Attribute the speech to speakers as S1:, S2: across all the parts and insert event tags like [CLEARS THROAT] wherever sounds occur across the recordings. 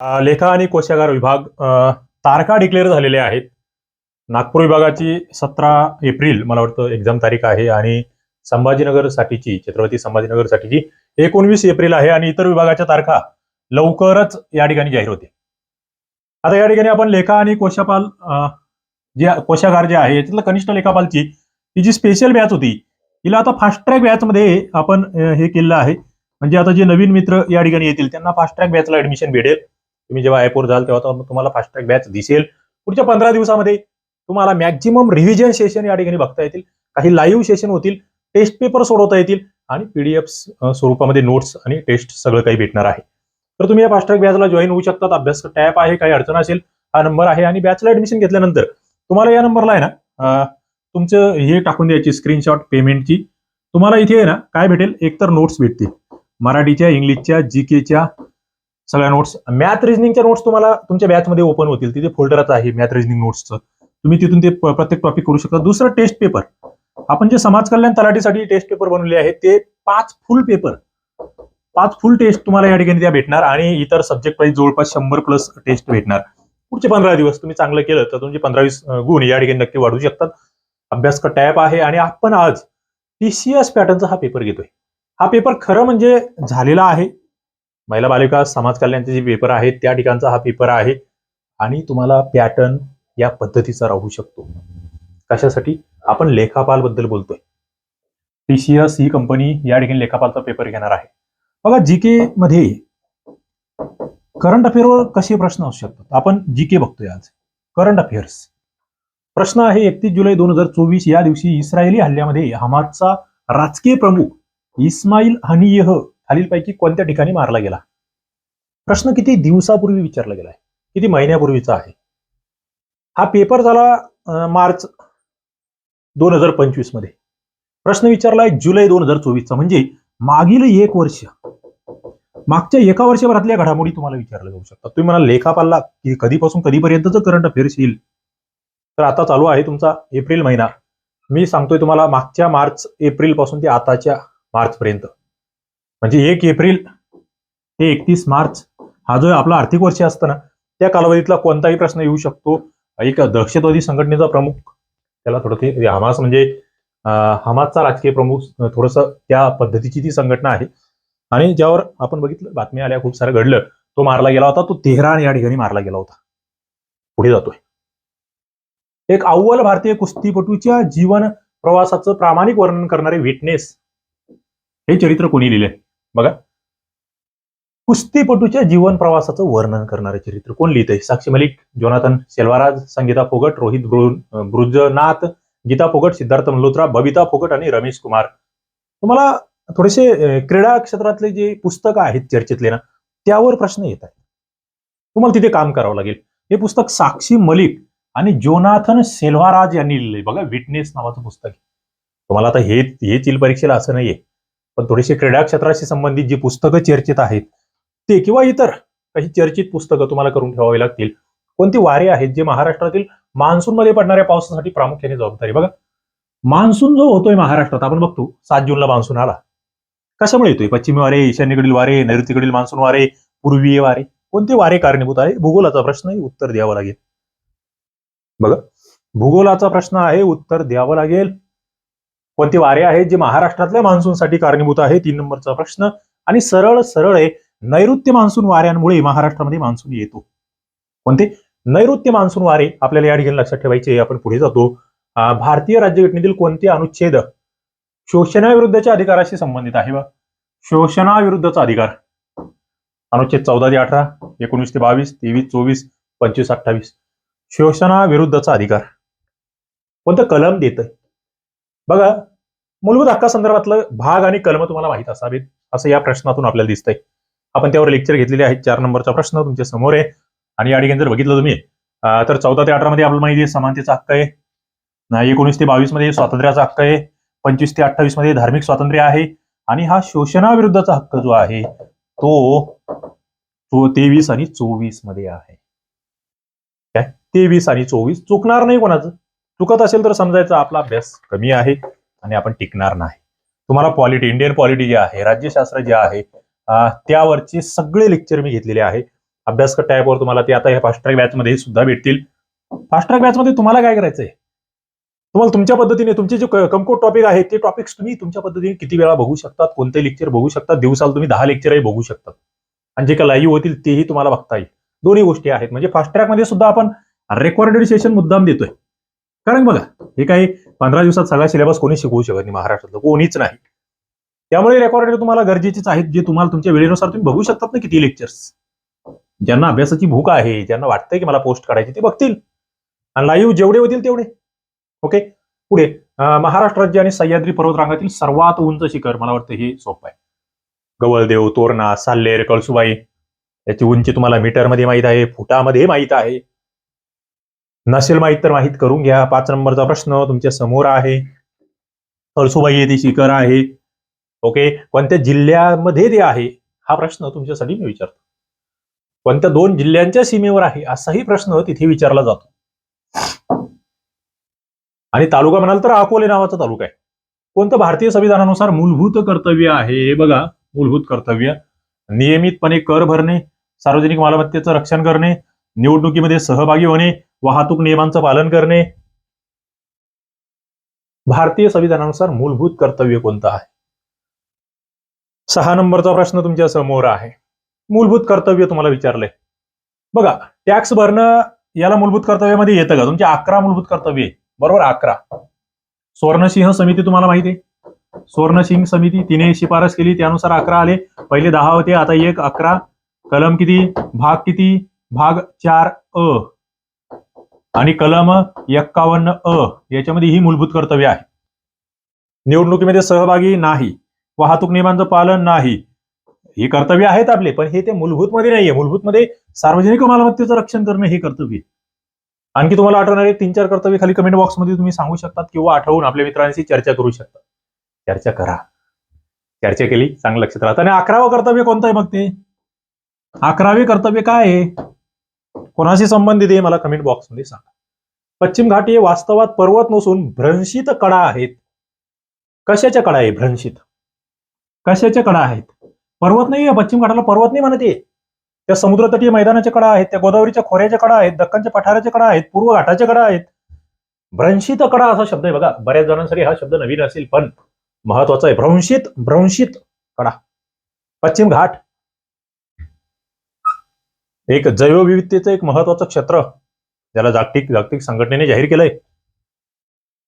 S1: लेखा आणि कोशागार विभाग तारखा डिक्लेअर झालेल्या आहेत. नागपूर विभागाची सतरा एप्रिल मला वाटतं एक्झाम तारीख आहे आणि संभाजीनगरसाठीची छत्रपती संभाजीनगरसाठीची एकोणवीस एप्रिल आहे आणि इतर विभागाच्या तारखा लवकरच या ठिकाणी जाहीर होते आता या ठिकाणी आपण लेखा आणि कोशापाल जे कोशागार जे आहे याच्यातलं कनिष्ठ लेखापालची ही जी स्पेशल बॅच होती तिला आता फास्ट ट्रॅक बॅचमध्ये आपण हे केलेलं आहे. म्हणजे आता जे नवीन मित्र या ठिकाणी येतील त्यांना फास्ट ट्रॅक बॅचला ऍडमिशन भेटेल. तुम्ही जेव्हा ॲपवर जाल तेव्हा तुम्हाला फास्ट ट्रॅक बॅच दिसेल. पुढच्या पंधरा दिवसामध्ये तुम्हाला मॅक्झिमम रिव्हिजन सेशन या ठिकाणी बघता येतील. काही लाईव्ह सेशन होतील टेस्ट पेपर सोडवता येतील आणि पीडीएफ स्वरूपामध्ये नोट्स आणि टेस्ट सगळं काही भेटणार आहे. तर तुम्ही या फास्ट ट्रॅक बॅचला जॉईन होऊ शकतात. अभ्यास टॅप आहे काही अडचण असेल हा नंबर आहे आणि बॅचला ऍडमिशन घेतल्यानंतर तुम्हाला या नंबरला आहे ना तुमचं हे टाकून द्यायची स्क्रीनशॉट पेमेंटची तुम्हाला इथे आहे ना काय भेटेल? एकतर नोट्स भेटतील. मराठीच्या इंग्लिशच्या जी केच्या सगळ्या नोट्स मॅथ रिजनिंगच्या नोट्स तुम्हाला तुमच्या बॅचमध्ये ओपन होतील. तिथे फोल्डरच आहे मॅथ रिजनिंग नोट्सचं तुम्ही तिथून ते प्रत्येक टॉपिक करू शकता. दुसरं टेस्ट पेपर आपण जे समाज कल्याण तलाठीसाठी टेस्ट पेपर बनवले आहेत ते पाच फुल पेपर पाच फुल टेस्ट तुम्हाला या ठिकाणी त्या भेटणार आणि इतर सब्जेक्ट वाईज जवळपास शंभर प्लस टेस्ट भेटणार. पुढचे पंधरा दिवस तुम्ही चांगलं केलं तर तुमचे पंधरा वीस गुण या ठिकाणी नक्की वाढू शकतात. अभ्यास टॅप आहे आणि आपण आज टी सी एस पॅटर्नचा हा पेपर घेतोय. हा पेपर खरं म्हणजे झालेला आहे. महिला बालिका समाज कल्याणचे जे पेपर आहेत त्या ठिकाणचा हा पेपर आहे. आणि तुम्हाला पॅटर्न या पद्धतीचा राहू शकतो. कशासाठी? आपण लेखापाल बद्दल बोलतोय टीसीएस ही कंपनी या ठिकाणी लेखापालचा पेपर घेणार आहे. बघा जीके मध्ये करंट अफेअरवर कसे प्रश्न असू शकतात? आपण जीके बघतोय आज. करंट अफेअर्स प्रश्न आहे एकतीस जुलै दोन हजार चोवीस या दिवशी इस्रायली हल्ल्यामध्ये हमादचा राजकीय प्रमुख इस्माईल हनियह खालीलपैकी कोणत्या ठिकाणी मारला गेला? प्रश्न किती दिवसापूर्वी विचारला गेलाय किती महिन्यापूर्वीचा आहे? हा पेपर झाला मार्च दोन हजार पंचवीसमध्ये. प्रश्न विचारलाय जुलै दोन हजार चोवीसचा म्हणजे मागील एक वर्ष. मागच्या एका वर्षभरातल्या घडामोडी तुम्हाला विचारल्या जाऊ शकतात. तुम्ही मला लेखापालला की कधीपासून कधीपर्यंतच करंट अफेअर्स येईल तर आता चालू आहे तुमचा एप्रिल महिना. मी सांगतोय तुम्हाला मागच्या मार्च एप्रिलपासून ते आताच्या मार्च पर्यंत म्हणजे एक एप्रिल ते एकतीस मार्च हा जो आपला आर्थिक वर्ष असतं ना त्या कालावधीतला कोणताही प्रश्न येऊ शकतो. एक दहशतवादी संघटनेचा प्रमुख त्याला थोडं ते हमास म्हणजे हमासचा राजकीय प्रमुख थोडस त्या पद्धतीची ती संघटना आहे. आणि ज्यावर आपण बघितलं बातम्या आल्या खूप सारं घडलं. तो मारला गेला होता तो तेहरान या ठिकाणी मारला गेला होता. पुढे जातोय. एक अव्वल भारतीय कुस्तीपटूच्या जीवन प्रवासाचं प्रामाणिक वर्णन करणारे विटनेस हे चरित्र कोणी लिहिलंय? बघा. कुस्तीपटूच्या जीवन प्रवासाचं वर्णन करणारे चरित्र कोण लिहितंय? साक्षी मलिक जोनाथन सेल्वाराज संगीता फोगट रोहित ब्रुजनाथ गीता फोगट सिद्धार्थ मल्होत्रा बबिता फोगट आणि रमेश कुमार. तुम्हाला थोडेसे क्रीडा क्षेत्रातले जे पुस्तकं आहेत चर्चेतले ना त्यावर प्रश्न येत आहेत. तुम्हाला तिथे काम करावं लागेल. हे पुस्तक साक्षी मलिक आणि जोनाथन सेल्वाराज यांनी लिहिलंय. बघा विटनेस नावाचं पुस्तक आहे. तुम्हाला आता हे हे चिल परीक्षेला असं नाहीये. पण थोडीशी क्रीडा क्षेत्राशी संबंधित जी पुस्तकं चर्चेत आहेत ते किंवा इतर काही चर्चित पुस्तकं तुम्हाला करून ठेवावी लागतील. कोणती वारे आहेत जे महाराष्ट्रातील मान्सूनमध्ये पडणाऱ्या पावसासाठी प्रामुख्याने जबाबदारी? बघा मान्सून जो होतोय महाराष्ट्रात आपण बघतो सात जूनला मान्सून आला. कशामुळे येतोय? पश्चिमी वारे ईशान्येकडील वारे नैऋत्येकडील मान्सून वारे पूर्वीय वारे? कोणते वारे कारणीभूत आहे भूगोलाचा प्रश्न उत्तर द्यावं लागेल. बघा भूगोलाचा प्रश्न आहे उत्तर द्यावं लागेल. कोणते वारे आहेत जे महाराष्ट्रातल्या मान्सूनसाठी कारणीभूत आहे तीन नंबरचा प्रश्न. आणि सरळ सरळ आहे नैऋत्य मान्सून वाऱ्यांमुळे महाराष्ट्रामध्ये मान्सून येतो. कोणते? नैऋत्य मान्सून वारे आपल्याला या ठिकाणी लक्षात ठेवायचे आपण पुढे जातो. भारतीय राज्यघटनेतील कोणते अनुच्छेद शोषणाविरुद्धच्या अधिकाराशी संबंधित आहे बा? शोषणाविरुद्धचा अधिकार. अनुच्छेद चौदा ते अठरा एकोणीस ते बावीस तेवीस चोवीस पंचवीस अठ्ठावीस. शोषणाविरुद्धचा अधिकार. कोणतं कलम देत बघा मूलभूत हक्कासंदर्भातलं भाग आणि कलम तुम्हाला माहीत असावेत असं या प्रश्नातून आपल्याला दिसतंय. आपण त्यावर लेक्चर घेतलेले आहेत चार नंबरचा प्रश्न तुमच्यासमोर आहे. आणि या ठिकाणी जर बघितलं तुम्ही तर चौदा ते अठरा मध्ये आपल्याला माहिती आहे समानतेचा हक्क आहे. एकोणीस ते बावीसमध्ये स्वातंत्र्याचा हक्क आहे. पंचवीस ते अठ्ठावीसमध्ये धार्मिक स्वातंत्र्य आहे. आणि हा शोषणाविरुद्धचा हक्क जो आहे तो तो तेवीस आणि चोवीसमध्ये आहे. काय? तेवीस आणि चोवीस चुकणार नाही कोणाचं. चुकत असेल तर समजायचं आपला अभ्यास कमी आहे आणि आपण टिकणार नाही. तुम्हाला पॉलिटी इंडियन पॉलिटी जे आहे राज्यशास्त्र जे आहे त्यावरचे सगळे लेक्चर मी घेतलेले आहे. अभ्यास टॅबवर तुम्हाला ते आता या फास्ट ट्रॅक बॅचमध्ये सुद्धा भेटतील. फास्ट्रॅक बॅचमध्ये तुम्हाला काय करायचंय तुम्हाला तुमच्या पद्धतीने तुमचे जे कमकोट टॉपिक आहेत ते टॉपिक्स तुम्ही तुमच्या पद्धतीने किती वेळा बघू शकतात कोणते लेक्चर बघू शकतात दिवसाला तुम्ही दहा लेक्चरही बघू शकतात. आणि जे काही लाईव्ह होतील तेही तुम्हाला बघता येईल. दोन्ही गोष्टी आहेत. म्हणजे फास्ट ट्रॅकमध्ये सुद्धा आपण रेकॉर्डेड सेशन मुद्दाम देतोय. कारण बघा हे काही पंधरा दिवसात सगळा सिलेबस कोणी शिकवू शकत नाही महाराष्ट्रातलं कोणीच नाही. त्यामुळे रेकॉर्डेड तुम्हाला गरजेचेच आहेत जे तुम्हाला तुमच्या वेळेनुसार तुम्ही बघू शकतात ना किती लेक्चर्स ज्यांना अभ्यासाची भूक आहे ज्यांना वाटतंय की मला पोस्ट काढायची ते बघतील. आणि लाईव्ह जेवढे होतील तेवढे. ओके पुढे महाराष्ट्र राज्य आणि सह्याद्री पर्वतरांगातील सर्वात उंच शिखर मला वाटतं हे सोपं आहे. गवळदेव तोरणा साल्लेर कळसुबाई याची उंची तुम्हाला मीटरमध्ये माहीत आहे फुटामध्ये माहीत आहे. नसेल माहीत तर माहीत करून घ्या. पाच नंबरचा प्रश्न तुमच्यासमोर आहे. कळसुबाई येथे शिखर आहे. ओके? कोणत्या जिल्ह्यामध्ये ते आहे? हा प्रश्न तुमच्यासाठी मी विचारतो. कोणत्या दोन जिल्ह्यांच्या सीमेवर आहे? असाही प्रश्न तिथे विचारला जातो. आणि तालुका म्हणाल तर अकोले नावाचा तालुका आहे. कोणतं भारतीय संविधानानुसार मूलभूत कर्तव्य आहे? हे बघा मूलभूत कर्तव्य. नियमितपणे कर भरणे सार्वजनिक मालमत्तेचं रक्षण करणे निवडणुकीमध्ये सहभागी होणे वाहतूक नियमांचं पालन करणे. भारतीय संविधानानुसार मूलभूत कर्तव्य कोणतं आहे? सहा नंबरचा प्रश्न तुमच्यासमोर आहे. मूलभूत कर्तव्य तुम्हाला विचारलंय. बघा टॅक्स भरणं याला मूलभूत कर्तव्यामध्ये येतं का? तुमचे अकरा मूलभूत कर्तव्य बरोबर अकरा. स्वर्णसिंह समिती तुम्हाला माहिती आहे. स्वर्णसिंह समिती तिने शिफारस केली त्यानुसार अकरा आले. पहिले दहा होते आता एक अकरा. कलम किती? भाग किती? भाग चार अ. आणि कलम एक्कावन्न अ याच्यामध्ये ही मूलभूत कर्तव्य आहे. निवडणुकीमध्ये सहभागी नाही वाहतूक नियमांचं पालन नाही ही कर्तव्य आहेत आपले पण हे ते मूलभूत मध्ये नाहीये. मूलभूत मध्ये सार्वजनिक मालमत्तेचं रक्षण करणं हे कर्तव्य आणखी तुम्हाला आठवणारे तीन चार कर्तव्य खाली कमेंट बॉक्समध्ये तुम्ही सांगू शकतात किंवा आठवून आपल्या मित्रांशी चर्चा करू शकता. चर्चा करा. चर्चा केली चांगलं लक्षात राहतं. आणि अकरावं कर्तव्य कोणतं आहे मग ते? अकरावे कर्तव्य काय आहे? कोणाशी संबंधित आहे मला कमेंट बॉक्समध्ये सांगा. पश्चिम घाट हे वास्तवात पर्वत नसून भ्रंशित कडा आहेत. कशाच्या कडा आहे भ्रंशित? कशाच्या कडा आहेत? पर्वत नाही पश्चिम घाटाला पर्वत नाही म्हणते त्या समुद्रतटीय मैदानाच्या कडा आहेत त्या गोदावरीच्या खोऱ्याच्या कडा आहेत दक्कनच्या पठाराच्या कडा आहेत पूर्व घाटाच्या कडा आहेत. भ्रंशित कडा असा शब्द आहे बघा. बऱ्याच जणांसाठी हा शब्द नवीन असेल पण महत्त्वाचा आहे. भ्रंशित भ्रंशित कडा. पश्चिम घाट एक जैवविविधतेचं एक महत्वाचं क्षेत्र ज्याला जागतिक जागतिक संघटनेने जाहीर केलंय.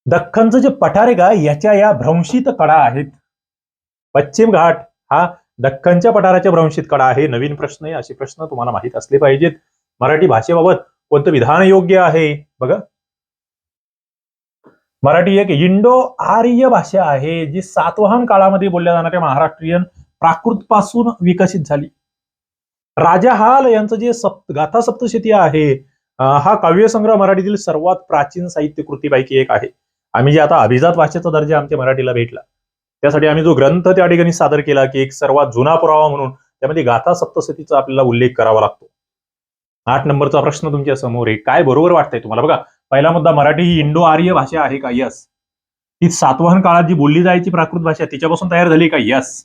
S1: दख्खनचं जे पठार आहे का याच्या या भ्रंशित कडा आहेत. पश्चिम घाट हा दख्खनच्या पठाराच्या भ्रंशित कडा आहे. नवीन प्रश्न आहे. असे प्रश्न तुम्हाला माहीत असले पाहिजेत. मराठी भाषेबाबत कोणतं विधान योग्य आहे? बघा. मराठी एक इंडो आर्य भाषा आहे जी सातवाहन काळामध्ये बोलल्या जाणाऱ्या महाराष्ट्रीयन प्राकृत पासून विकसित झाली. राजा हाल यांचं जे सप्त गाथा सप्तशती आहे हा काव्यसंग्रह मराठीतील सर्वात प्राचीन साहित्य कृतीपैकी एक आहे. आम्ही जे आता अभिजात भाषेचा दर्जा आमच्या मराठीला भेटला. त्यासाठी आम्ही जो ग्रंथ त्या ठिकाणी सादर केला की एक सर्वात जुना पुरावा म्हणून त्यामध्ये गाथा सप्तशतीचा आपल्याला उल्लेख करावा लागतो. आठ नंबरचा प्रश्न तुमच्यासमोर आहे. काय बरोबर वाटतंय तुम्हाला? बघा पहिला मुद्दा मराठी ही इंडो आर्य भाषा आहे का? यस ती सातवाहन काळात जी बोलली जायची प्राकृत भाषा तिच्यापासून तयार झाली का? यस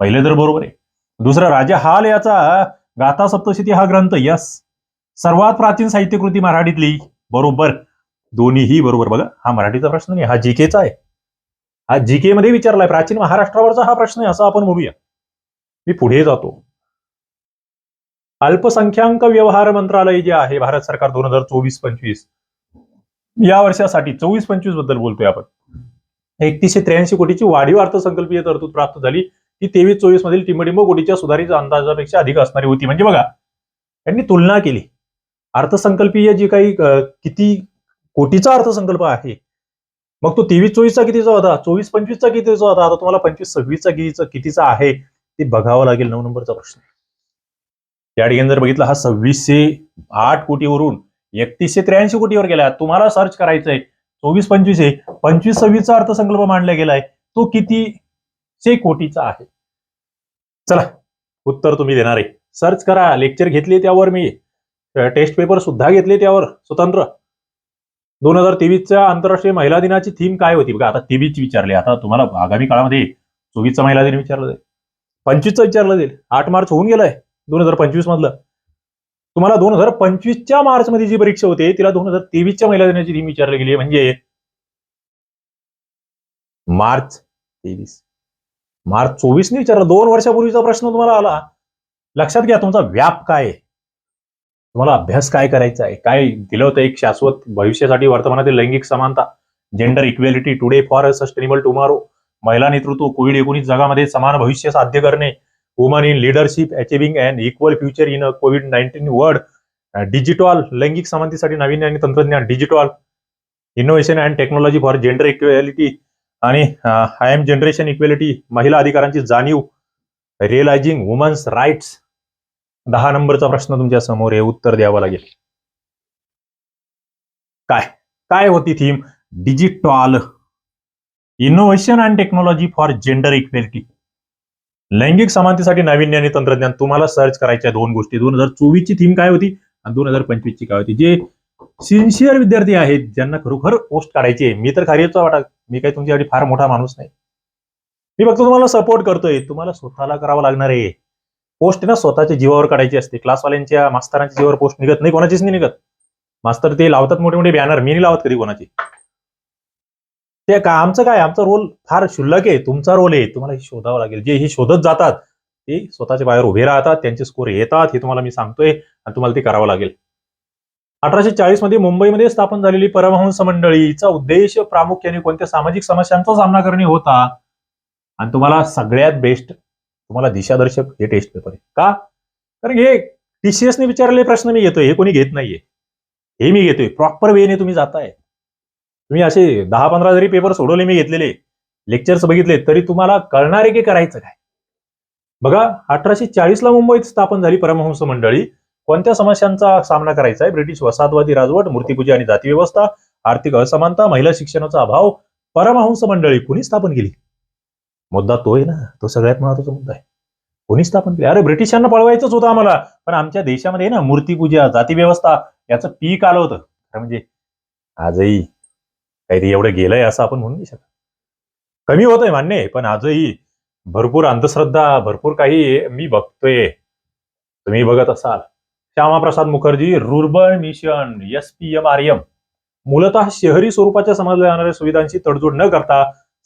S1: पहिले तर बरोबर आहे. दुसरा राजा हाल याचा गाथा सप्तशती हा ग्रंथ यस. सर्वात प्राचीन साहित्यकृती मराठीतली बरोबर. दोन्हीही बरोबर. बघा हा मराठीचा प्रश्न नाही हा जीकेचा आहे. हा जीके मध्ये विचारलाय प्राचीन महाराष्ट्रावरचा हा प्रश्न आहे असं आपण म्हणूया मी पुढे जातो. अल्पसंख्याक व्यवहार मंत्रालय जे आहे भारत सरकार दोन हजार चोवीस पंचवीस. या वर्षासाठी चोवीस पंचवीसबद्दल बोलतोय आपण. एकतीसशे त्र्याऐंशी कोटीची वाढीव अर्थसंकल्पीय तरतूद प्राप्त झाली. ती तेवीस चोवीस मधील टिंबडिंब कोटीच्या सुधारित अंदाजापेक्षा अधिक असणारी होती. म्हणजे बघा त्यांनी तुलना केली. अर्थसंकल्पीय जी काही किती कोटीचा अर्थसंकल्प आहे मग तो तेवीस चोवीसचा कितीचा होता? चोवीस पंचवीसचा कितीचा होता? आता तुम्हाला पंचवीस सव्वीसचा कितीचा कितीचा आहे ते बघावं लागेल नऊ नंबरचा प्रश्न. या ठिकाणी जर बघितलं हा सव्वीसशे आठ कोटीवरून एकतीसशे त्र्याऐंशी कोटीवर गेला तुम्हाला सर्च करायचंय. चोवीस पंचवीस आहे पंचवीस सव्वीसचा अर्थसंकल्प मांडला गेलाय. तो किती से कोटीचा आहे. चला उत्तर तुम्ही देणार. आहे सर्च करा लेक्चर घेतले त्यावर मी. टेस्ट पेपर सुद्धा घेतले त्यावर स्वतंत्र. दोन हजार तेवीसच्या आंतरराष्ट्रीय महिला दिनाची थीम काय होती? बघा आता तेवीस विचारले. आता तुम्हाला आगामी काळामध्ये चोवीसचा महिला दिन विचारलं जाईल. पंचवीसचा विचारलं जाईल. आठ मार्च होऊन गेलाय दोन हजार पंचवीस मधलं तुम्हाला दोन हजार पंचवीसच्या मार्च मध्ये जी परीक्षा होते तिला दोन हजार तेवीसच्या महिला दिनाची थीम विचारली गेली म्हणजे मार्च तेवीस. मार्च चोवीसने विचारला दोन वर्षापूर्वीचा प्रश्न तुम्हाला आला. लक्षात घ्या तुमचा व्याप काय आहे. तुम्हाला अभ्यास काय करायचा आहे? काय दिलं होतं एक शाश्वत भविष्यासाठी वर्तमानातील लैंगिक समानता? Gender equality today for a sustainable tomorrow महिला नेतृत्व कोविड एकोणीस जगामध्ये समान भविष्य साध्य करणे. Woman in leadership achieving and equal future in a Covid nineteen world digital लैंगिक समानतेसाठी नवीन आणि तंत्रज्ञान. Digital innovation and technology for gender equality आणि आय एम जनरेशन इक्वेलिटी महिला अधिकारांची जाणीव रिअलायझिंग वुमन्स राईट्स दहा नंबरचा प्रश्न तुमच्यासमोर आहे उत्तर द्यावं लागेल. काय? काय होती theme digital innovation and technology for gender equality लैंगिक समानतेसाठी नाविन्य आणि तंत्रज्ञान तुम्हाला सर्च करायच्या दोन गोष्टी. दोन हजार चोवीसची थीम काय होती? आणि दोन हजार पंचवीसची काय होती? जे सिन्सिअर विद्यार्थी आहेत ज्यांना खरोखर पोस्ट काढायची आहे. मी तर खारीचा वाटा मी काही तुमच्यासाठी फार मोठा माणूस नाही. मी फक्त तुम्हाला सपोर्ट करतोय. तुम्हाला स्वतःला करावं लागणार आहे. पोस्ट ना स्वतःच्या जीवावर काढायची असते. क्लासवाल्यांच्या मास्तरांच्या जीवावर पोस्ट निघत नाही कोणाचीच नाही निघत. मास्तर ते लावतात मोठे मोठे बॅनर मी नाही लावत कधी कोणाची. ते का आमचं काय? आमचा रोल फार क्षुल्लक आहे. तुमचा रोल आहे. तुम्हाला हे शोधावं लागेल. जे हे शोधत जातात ते स्वतःच्या बाहेर उभे राहतात. त्यांचे स्कोर येतात हे तुम्हाला मी सांगतोय. आणि तुम्हाला ते करावं लागेल. अठराशे चाळीसमध्ये मुंबईमध्ये स्थापन झालेली परमहंस मंडळीचा उद्देश प्रामुख्याने कोणत्या सामाजिक समस्यांचा सामना करणे होता? आणि तुम्हाला सगळ्यात बेस्ट तुम्हाला दिशादर्शक हे टेस्ट पेपर आहे. का? कारण हे टीसीएसने विचारलेले प्रश्न मी घेतोय हे कोणी घेत नाहीये. हे मी घेतोय. प्रॉपर वेने तुम्ही जाताय. तुम्ही असे दहा पंधरा जरी पेपर सोडवले मी घेतलेले लेक्चर्स बघितले तरी तुम्हाला कळणार आहे की करायचं काय? बघा अठराशे चाळीसला मुंबईत स्थापन झाली परमहंस मंडळी. कोणत्या समस्यांचा सामना करायचा आहे? ब्रिटिश वसाहतवादी राजवट मूर्तीपूजा आणि जाती व्यवस्था आर्थिक असमानता महिला शिक्षणाचा अभाव परमहंस मंडळी कुणी स्थापन केली? मुद्दा तो आहे ना तो सगळ्यात महत्त्वाचा मुद्दा आहे. कोणी स्थापन केली? अरे ब्रिटिशांना पळवायचंच होतं आम्हाला. पण आमच्या देशामध्ये ना मूर्तीपूजा जाती व्यवस्था याचं पीक आलं होतं. खरं म्हणजे आजही काहीतरी एवढं गेलंय असं आपण म्हणू नाही शकत. कमी होतंय मान्य पण आजही भरपूर अंधश्रद्धा भरपूर काही मी बघतोय. तुम्ही बघत असाल. Shyama Prasad Mukherjee rurban mission S P M R M. मूलतः शहरी स्वरूपाच्या समजल्या जाणाऱ्या सुविधांची तडजोड न करता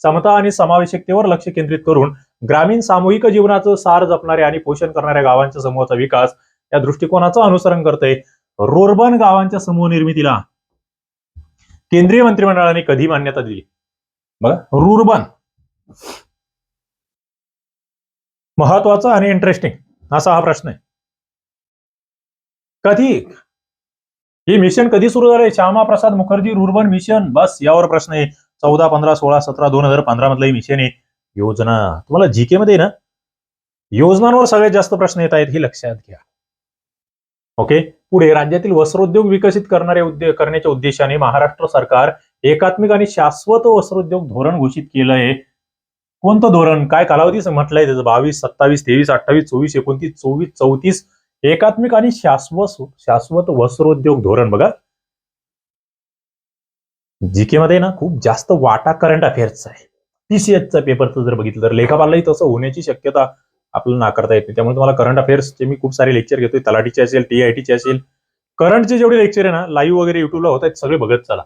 S1: समता आणि समावेशकतेवर लक्ष केंद्रित करून ग्रामीण सामूहिक जीवनाचं सार जपणाऱ्या आणि पोषण करणाऱ्या गावांच्या समूहाचा विकास या दृष्टिकोनाचं अनुसरण करते रोर्बन गावांच्या समूह निर्मितीला. केंद्रीय मंत्रिमंडळाने कधी मान्यता दिली? बघा रुर्बन. महत्त्वाचा आणि इंटरेस्टिंग असा हा प्रश्न आहे. कधी? हे मिशन कधी सुरू झाले श्यामाप्रसाद मुखर्जी रुर्बन मिशन बस यावर प्रश्न आहे. चौदा पंधरा सोळा सतरा दोन हजार पंधरा मधलं हे मिशन आहे. योजना. तुम्हाला जीके मध्ये ना योजनांवर सगळ्यात जास्त प्रश्न येत आहेत हे लक्षात घ्या. ओके पुढे राज्यातील वस्त्रोद्योग विकसित करणारे उद्योग करण्याच्या उद्देशाने महाराष्ट्र सरकार एकात्मिक आणि शाश्वत वस्त्रोद्योग धोरण घोषित केलं आहे. कोणतं धोरण? काय कालावधीच म्हटलंय त्याचं? बावीस सत्तावीस तेवीस अठ्ठावीस चोवीस एकोणतीस चोवीस चौतीस एकात्मिक आणि शाश्वत शाश्वत वस्त्रोद्योग धोरण बघा. जीके मध्ये ना खूप जास्त वाटा करंट अफेअर्सचा आहे. पीसीएचचा पेपरचं जर बघितलं तर लेखापालही तसं होण्याची शक्यता आपल्याला नाकारता येते त्यामुळे तुम्हाला करंट अफेअर्सचे मी खूप सारे लेक्चर घेतोय. तलाठीचे असेल टीआयटीचे असेल. करंटचे जेवढे लेक्चर आहे ना लाईव्ह वगैरे युट्यूबला होत आहेत सगळे बघत चला.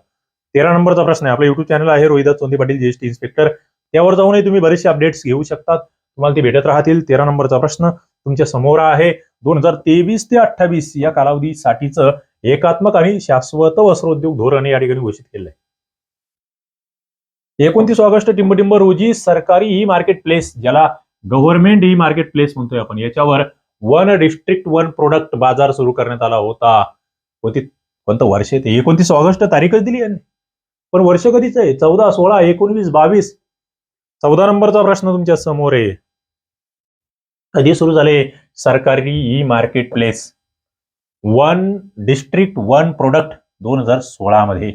S1: तेरा नंबरचा प्रश्न आहे. आपला युट्यूब चॅनल आहे रोहिदास चोंदी पाटील जीएसटी इन्स्पेक्टर त्यावर जाऊनही तुम्ही बरेचसे अपडेट्स घेऊ शकतात. तुम्हाला ते भेटत राहतील. तेरा नंबरचा प्रश्न तुमच्यासमोर आहे. दोन हजार तेवीस ते अठ्ठावीस या कालावधीसाठीचं एकात्मक आणि शाश्वत वस्त्रोद्योग धोरण या ठिकाणी घोषित केलं आहे एकोणतीस ऑगस्ट टिंबटिंब रोजी सरकारी ई मार्केट प्लेस ज्याला गव्हर्नमेंट ई मार्केट प्लेस म्हणतोय आपण याच्यावर वन डिस्ट्रिक्ट वन प्रोडक्ट बाजार सुरू करण्यात आला होता. कोणती कोणतं वर्ष ते? एकोणतीस ऑगस्ट तारीखच दिली यांनी. पण वर्ष कधीच आहे? चौदा सोळा एकोणवीस बावीस. चौदा नंबरचा प्रश्न तुमच्यासमोर आहे. कधी सुरू झाले? सरकारी e market place one district one product दोन हजार सोळा मध्ये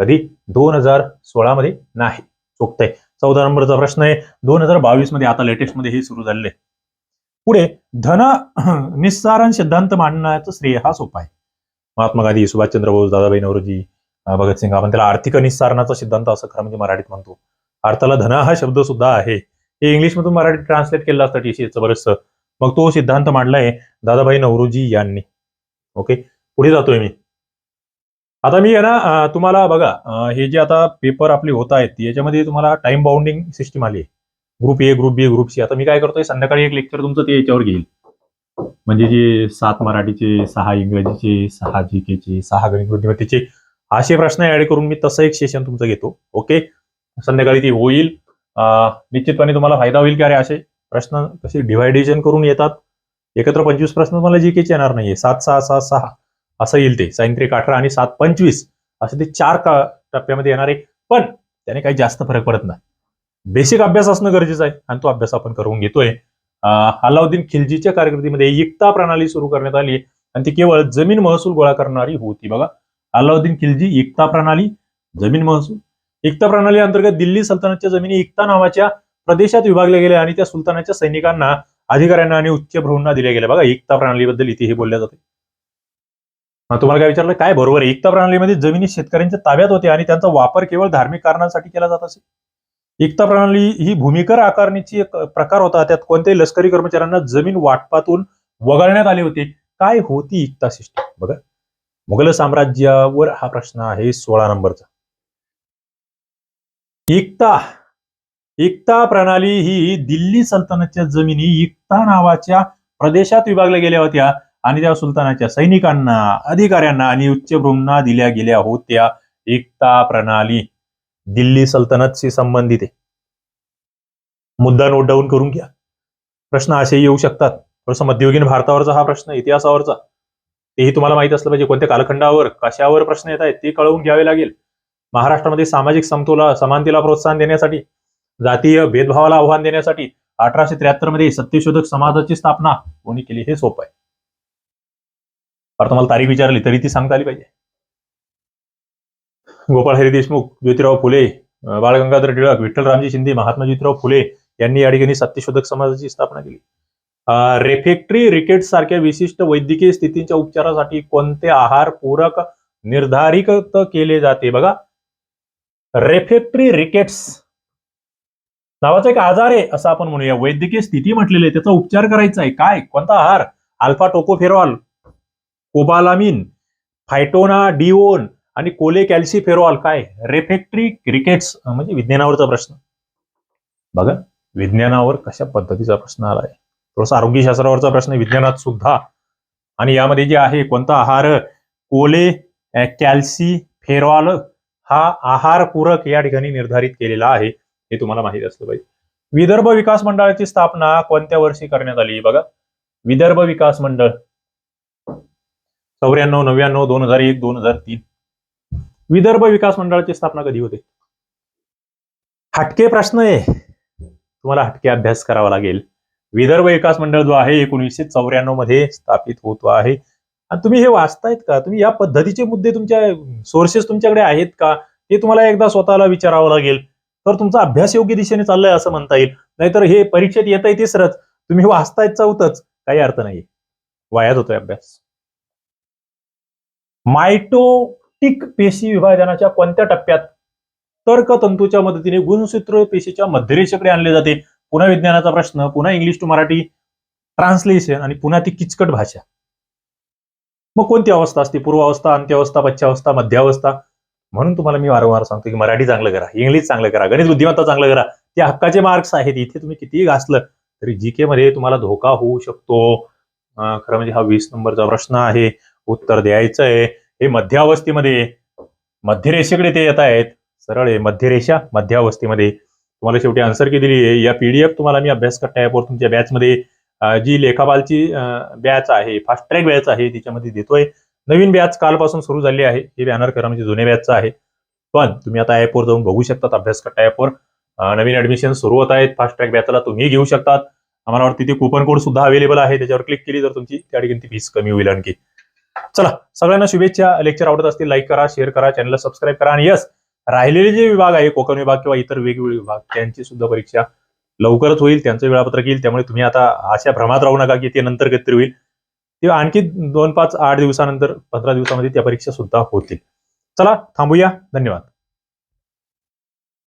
S1: कधी? दोन हजार सोळा मध्ये नाही. चुकतंय. चौदा नंबरचा प्रश्न आहे. दोन हजार बावीसमध्ये आता लेटेस्टमध्ये हे सुरू झालेले. पुढे धन [CLEARS THROAT] निस्सारण सिद्धांत मांडण्याचं श्रेय हा सोपा आहे. महात्मा गांधी सुभाषचंद्र बोस दादाभाई नवरोजी भगतसिंग आपण त्याला आर्थिक निस्सारणाचा सिद्धांत असं खरं म्हणजे मराठीत म्हणतो. अर्थाला धन हा शब्द सुद्धा आहे. हे इंग्लिश मधून ट्रान्सलेट केलं असतं टीसीएचं बरंचसं. मग तो सिद्धांत मांडलाय दादाभाई नवरोजी यांनी. ओके पुढे जातोय मी. आता मी आहे ना तुम्हाला बघा हे जे आता पेपर आपले होत आहेत याच्यामध्ये तुम्हाला टाइम बाउंडिंग सिस्टीम आली आहे. Group A group B group C आता मी काय करतोय संध्याकाळी एक लेक्चर तुमचं ते याच्यावर घेईल. म्हणजे जे सात मराठीचे सहा इंग्रजीचे सहा जी केचे सहा गणित बुद्धिमत्तेचे असे प्रश्न ऍड करून मी तसं एक सेशन तुमचं घेतो. ओके संध्याकाळी ते होईल. निश्चितपणे तुम्हाला फायदा होईल की अरे असे प्रश्न कसे डिव्हायडेशन करून येतात. एकत्र पंचवीस प्रश्न तुम्हाला जी केचे येणार नाहीये. सात सहा सात सहा. असं येईल ते. सायंत्री अठरा आणि सात पंचवीस. असे ते चार का टप्प्यामध्ये येणार. आहे पण त्याने काही जास्त फरक पडत नाही. बेसिक अभ्यास असणं गरजेचं आहे आणि तो अभ्यास आपण करून घेतोय. अं, अलाउद्दीन खिलजीच्या कारकिर्दीमध्ये एकता प्रणाली सुरू करण्यात आली आणि ती केवळ जमीन महसूल गोळा करणारी होती. बघा अलाउद्दीन खिलजी एकता प्रणाली जमीन महसूल इक्ता प्रणाली अंतर्गत दिल्ली सल्तनतच्या जमिनी इक्ता नावाच्या प्रदेशात विभागल्या गेल्या आणि त्या सुलतानाच्या सैनिकांना अधिकाऱ्यांना आणि उच्च प्रभूंना दिल्या गेल्या. बघा एकता प्रणालीबद्दल इथे हे बोलल्या जाते. तुम्हाला काय विचारलं? काय बरोबर आहे? एकता प्रणालीमध्ये जमिनी शेतकऱ्यांच्या ताब्यात होत्या आणि त्यांचा वापर केवळ धार्मिक कारणांसाठी केला जात असे. एकता प्रणाली ही भूमिकर आकारणीची एक प्रकार होता. त्यात कोणत्याही लष्करी कर्मचाऱ्यांना जमीन वाटपातून वगळण्यात आले होते. काय होती एकता सिस्टम? बघा. मुघल साम्राज्यावर हा प्रश्न आहे सोळा नंबरचा. इक्ता एकता प्रणाली ही दिल्ली सल्तनतच्या जमिनी इक्ता नावाच्या प्रदेशात विभागल्या गेल्या होत्या आणि त्या सुलतानाच्या सैनिकांना अधिकाऱ्यांना आणि उच्चभ्रूंना दिल्या गेल्या होत्या. एकता प्रणाली दिल्ली सल्तनतशी संबंधित आहे. मुद्दा नोट डाऊन करून घ्या. प्रश्न असे येऊ शकतात. थोडस मध्ययुगीन भारतावरचा हा प्रश्न इतिहासावरचा. तेही तुम्हाला माहीत असलं पाहिजे कोणत्या कालखंडावर कशावर प्रश्न येत आहेत ते कळवून घ्यावे लागेल. महाराष्ट्रामध्ये सामाजिक समतोला समानतेला प्रोत्साहन देण्यासाठी जातीय भेदभावाला आव्हान देण्यासाठी अठराशे त्र्याहत्तरमध्ये सत्यशोधक समाजाची स्थापना कोणी केली हे सोपं आहे. फार तुम्हाला तारीख विचारली तरी ती सांगता आली पाहिजे. गोपाळ हरी देशमुख ज्योतिराव फुले बाळगंगाधर बाळ गंगाधर टिळक विठ्ठलरामजी शिंदे महात्मा ज्योतिराव फुले यांनी या ठिकाणी सत्यशोधक समाजाची स्थापना केली. रेफेक्टरी रिकेट सारख्या विशिष्ट वैद्यकीय स्थितींच्या उपचारासाठी कोणते आहार पूरक निर्धारित केले जाते? बघा रेफेक्ट्री रिकेट्स नावाचा एक आजार आहे असं आपण म्हणूया. वैद्यकीय स्थिती म्हटलेली आहे त्याचा उपचार करायचा आहे. काय? कोणता आहार? Alpha tocopherol cobalamin phytonadione आणि कोले कॅल्सिफेरॉल काय? रेफेक्ट्री क्रिकेट्स म्हणजे विज्ञानावरचा प्रश्न. बघा विज्ञानावर कशा पद्धतीचा प्रश्न आलाय? थोडासा आरोग्यशास्त्रावरचा प्रश्न विज्ञानात सुद्धा. आणि यामध्ये जे आहे कोणता आहार? कोले कॅल्सिफेरॉल हा आहार पूरक या ठिकाणी निर्धारित केलेला आहे हे तुम्हाला माहीत असलं पाहिजे विदर्भ विकास मंडळाची स्थापना कोणत्या वर्षी करण्यात आली बघा. विदर्भ विकास मंडळ. चौऱ्याण्णव नव्याण्णव दोन हजार एक दोन हजार तीन. विदर्भ विकास मंडळाची स्थापना कधी होते? हटके प्रश्न आहे. तुम्हाला हटके अभ्यास करावा लागेल. विदर्भ विकास मंडळ जो आहे एकोणीसशे चौऱ्याण्णवमध्ये स्थापित होतो आहे. आणि तुम्ही हे वाचतायत का? तुम्ही या पद्धतीचे मुद्दे तुमच्या सोर्सेस तुमच्याकडे आहेत का? हे तुम्हाला एकदा स्वतःला विचारावं लागेल. तर तुमचा अभ्यास योग्य दिशेने चाललाय असं म्हणता येईल. नाहीतर हे परीक्षेत येत आहे तिसरंच. तुम्ही वाचतायत चौथच. काही अर्थ नाही वायात होतोय अभ्यास. मायटोटिक पेशी विभाजनाच्या कोणत्या टप्प्यात? तर्कतंतूच्या मदतीने गुणसूत्र पेशीच्या मध्यरेषेकडे आणले जाते. पुन्हा विज्ञानाचा प्रश्न पुन्हा इंग्लिश टू मराठी ट्रान्सलेशन आणि पुन्हा ती किचकट भाषा. मग कोणती अवस्था असते? पूर्वावस्था अंत्यावस्था पश्चावस्था मध्यावस्था? म्हणून तुम्हाला मी वारंवार सांगतो की मराठी चांगलं करा इंग्लिश चांगलं करा गणित बुद्धिमत्ता चांगलं करा. ते हक्काचे मार्क्स आहेत. इथे तुम्ही कितीही घासलं तरी जी के मध्ये तुम्हाला धोका होऊ शकतो. खरं म्हणजे हा वीस नंबरचा प्रश्न आहे. उत्तर द्यायचं आहे हे मध्यावस्थेमध्ये मध्यरेषेकडे ते येत आहेत. सरळ आहे. मध्यरेषा मध्यावस्थेमध्ये. तुम्हाला शेवटी आन्सर की दिली आहे? या पीडीएफ तुम्हाला मी अभ्यास करता ॲपवर तुमच्या बॅचमध्ये जी लेखापालची बॅच आहे फास्ट ट्रॅक बॅच आहे तिच्यामध्ये देतोय. नवीन बॅच कालपासून सुरू झाली आहे. हे बॅनर करा म्हणजे जुने बॅचचं आहे. पण तुम्ही आता ऍपवर जाऊन बघू शकतात अभ्यास करता ऍपवर नवीन ऍडमिशन सुरू होत आहेत. फास्ट ट्रॅक बॅचला तुम्ही घेऊ शकतात. आम्हाला वाटतं तिथे कुपन कोड सुद्धा अवेलेबल आहे. त्याच्यावर क्लिक केली तर तुमची त्या ठिकाणी ती फीस कमी होईल आणखी. चला सगळ्यांना शुभेच्छा. लेक्चर आवडत असतील लाईक करा शेअर करा चॅनलला सबस्क्राईब करा. आणि यस राहिलेले जे विभाग आहे कोकण विभाग किंवा इतर वेगवेगळे विभाग त्यांची सुद्धा परीक्षा लवकरच होईल त्यांचं वेळापत्रक येईल त्यामुळे तुम्ही आता अशा भ्रमात राहू नका की ते नंतर कधीतरी होईल. ते आणखी दोन पाच आठ दिवसानंतर पंधरा दिवसामध्ये त्या परीक्षा सुद्धा होतील. चला थांबूया. धन्यवाद.